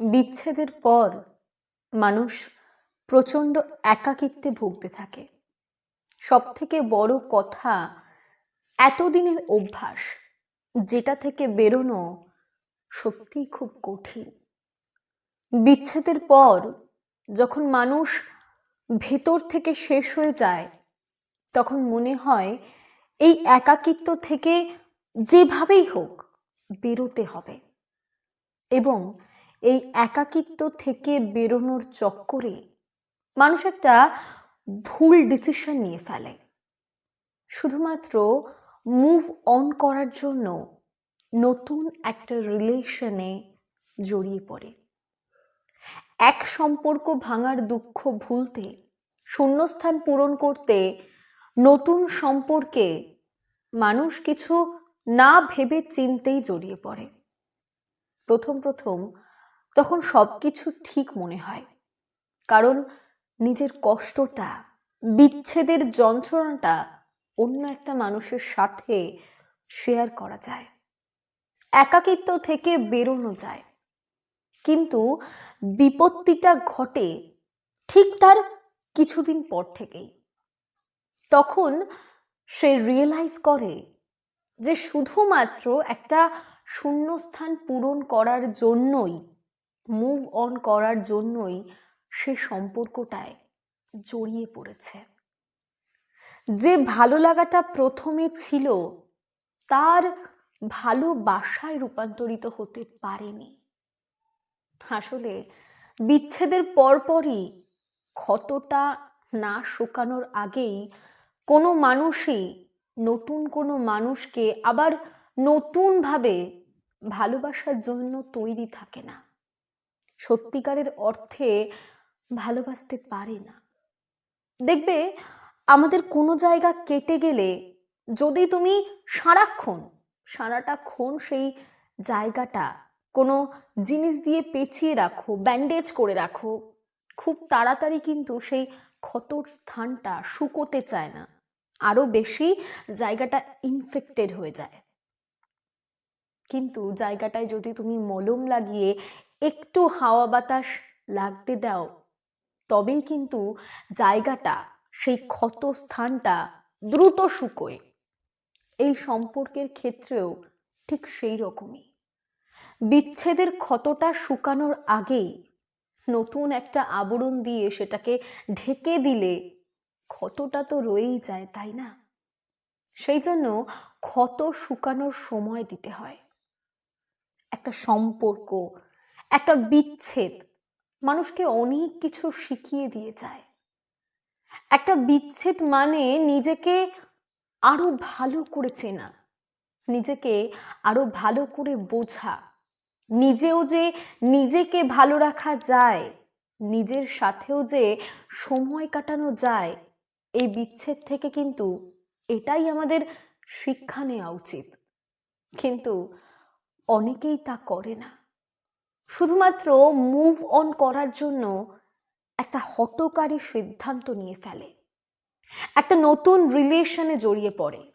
বিচ্ছেদের পর মানুষ প্রচণ্ড একাকিত্বে ভুগতে থাকে। সব থেকে বড় কথা এতদিনের অভ্যাস, যেটা থেকে বেরোনো সত্যিই খুব কঠিন। বিচ্ছেদের পর যখন মানুষ ভেতর থেকে শেষ হয়ে যায়, তখন মনে হয় এই একাকিত্ব থেকে যেভাবেই হোক বেরোতে হবে। এবং এই একাকিত্ব থেকে বেরোনোর চক্করে মানুষ একটা ভুল ডিসিশন নিয়ে ফেলে। শুধুমাত্র মুভ অন করার জন্য নতুন একটা রিলেশনে জড়িয়ে পড়ে। এক সম্পর্ক ভাঙার দুঃখ ভুলতে, শূন্যস্থান পূরণ করতে নতুন সম্পর্কে মানুষ কিছু না ভেবে চিনতেই জড়িয়ে পড়ে। প্রথম প্রথম তখন সব কিছু ঠিক মনে হয়। কারণ নিজের কষ্টটা, বিচ্ছেদের যন্ত্রণাটা অন্য একটা মানুষের সাথে শেয়ার করা যায়। একাকিত্ব থেকে বেরোনো যায়। কিন্তু বিপত্তিটা ঘটে ঠিক তার কিছুদিন পর থেকেই। তখন সে রিয়েলাইজ করে যে শুধুমাত্র একটা শূন্যস্থান পূরণ করার জন্যই মুভ অন করার জন্যই সে সম্পর্কটায় জড়িয়ে পড়েছে। যে ভালো লাগাটা প্রথমে ছিল, তার ভালোবাসায় রূপান্তরিত হতে পারেনি। আসলে বিচ্ছেদের পরপরই ক্ষতটা না শুকানোর আগেই কোনো মানুষই নতুন কোনো মানুষকে আবার নতুনভাবে ভালোবাসার জন্য তৈরি থাকে না। সত্যিকারের অর্থে ভালোবাসতে পারে না। দেখবে, আমাদের কোনো জায়গা কেটে গেলে যদি তুমি সারাক্ষণ সারাটা ক্ষণ সেই জায়গাটা কোনো জিনিস দিয়ে পেঁচিয়ে রাখো ব্যান্ডেজ করে রাখো, খুব তাড়াতাড়ি কিন্তু সেই ক্ষতর স্থানটা শুকোতে চায় না। আরও বেশি জায়গাটা ইনফেক্টেড হয়ে যায়। কিন্তু জায়গাটায় যদি তুমি মলম লাগিয়ে একটু হাওয়া বাতাস লাগতে দাও। তবেই কিন্তু জায়গাটা, সেই ক্ষত স্থানটা দ্রুত শুকোয়। এই সম্পর্কের ক্ষেত্রেও ঠিক সেই রকমই। বিচ্ছেদের ক্ষতটা শুকানোর আগেই নতুন একটা আবরণ দিয়ে সেটাকে ঢেকে দিলে ক্ষতটা তো রয়েই যায়, তাই না? সেই জন্য ক্ষত শুকানোর সময় দিতে হয়। একটা সম্পর্ক একটা বিচ্ছেদ। মানুষকে অনেক কিছু শিখিয়ে দিয়ে যায়। একটা বিচ্ছেদ মানে নিজেকে আরও ভালো করে চেনা, নিজেকে আরও ভালো করে বোঝা। নিজেও যে নিজেকে ভালো রাখা যায়, নিজের সাথেও যে সময় কাটানো যায়, এই বিচ্ছেদ থেকে কিন্তু এটাই আমাদের শিক্ষা নেওয়া উচিত। কিন্তু অনেকেই তা করে না। শুধুমাত্র মুভ অন করার জন্য একটা হটকারী সিদ্ধান্ত নিয়ে ফেলে। একটা নতুন রিলেশনে জড়িয়ে পড়ে।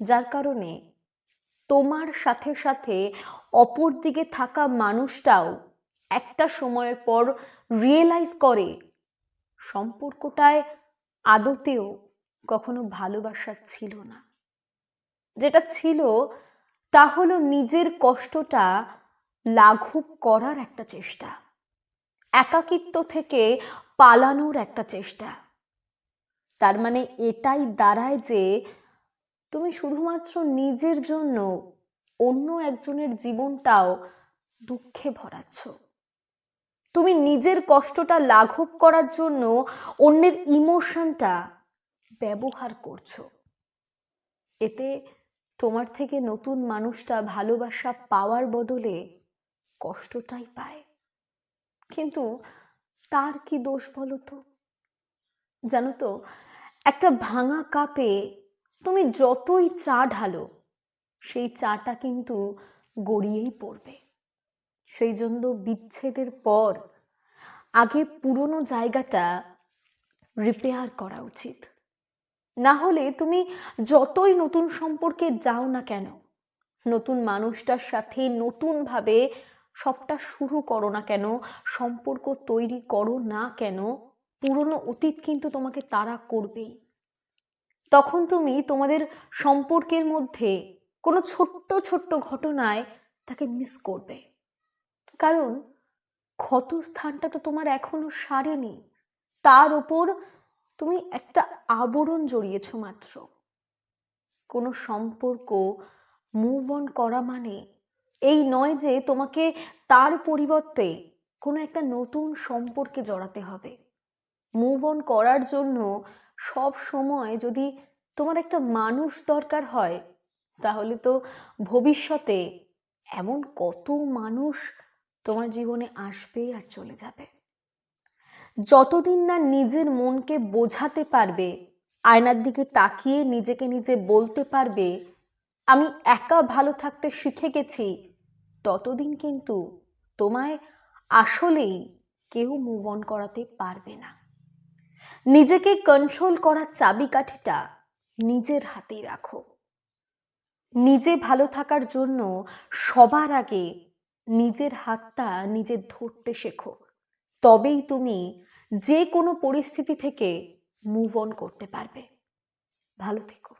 যার কারণে তোমার সাথে সাথে অপর দিকে থাকা মানুষটাও একটা সময়ের পর রিয়েলাইজ করে সম্পর্কটায় আদতেও কখনো ভালোবাসা ছিল না। যেটা ছিল, তা হলো নিজের কষ্টটা লাঘব করার একটা চেষ্টা। একাকিত্ব থেকে পালানোর একটা চেষ্টা। তার মানে এটাই দাঁড়ায় যে তুমি শুধুমাত্র নিজের জন্য অন্য একজনের জীবনটাও দুঃখে ভরাচ্ছ। তুমি নিজের কষ্টটা লাঘব করার জন্য অন্যের ইমোশনটা ব্যবহার করছ। এতে তোমার থেকে নতুন মানুষটা ভালোবাসা পাওয়ার বদলে কষ্টটাই পায়। কিন্তু তার কি দোষ বলো তো? জানো তো, একটা ভাঙা কাপে তুমি যতই চা ঢালো, সেই চাটা কিন্তু গড়িয়েই পড়বে। সেই জন্য বিচ্ছেদের পর আগে পুরনো জায়গাটা রিপেয়ার করা উচিত। না হলে তুমি যতই নতুন সম্পর্কে যাও না কেন, নতুন মানুষটার সাথে নতুনভাবে সবটা শুরু করো না কেন? সম্পর্ক তৈরি করো না কেন? পুরনো অতীত কিন্তু তোমাকে তাড়া করবেই। তখন তুমি তোমাদের সম্পর্কের মধ্যে কোনো ছোট্ট ছোট্ট ঘটনায় তাকে মিস করবে। কারণ ক্ষত স্থানটা তো তোমার এখনও সারেনি। তার ওপর তুমি একটা আবরণ জড়িয়েছ মাত্র। কোনো সম্পর্ক মুভ অন করা মানে এই নয় যে তোমাকে তার পরিবর্তে কোনো একটা নতুন সম্পর্কে জড়াতে হবে। মুভ অন করার জন্য সব সময় যদি তোমার একটা মানুষ দরকার হয়, তাহলে তো ভবিষ্যতে এমন কত মানুষ তোমার জীবনে আসবে আর চলে যাবে। যতদিন না নিজের মনকে বোঝাতে পারবে, আয়নার দিকে তাকিয়ে নিজেকে নিজে বলতে পারবে, আমি একা ভালো থাকতে শিখে গেছি ততদিন কিন্তু তোমায় আসলেই কেউ মুভ অন করাতে পারবে না। নিজেকে কন্ট্রোল করার চাবিকাঠিটা নিজের হাতেই রাখো। নিজে ভালো থাকার জন্য সবার আগে নিজের হাতটা নিজে ধরতে শেখো। তবেই তুমি যে কোনো পরিস্থিতি থেকে মুভ অন করতে পারবে। ভালো থেকো।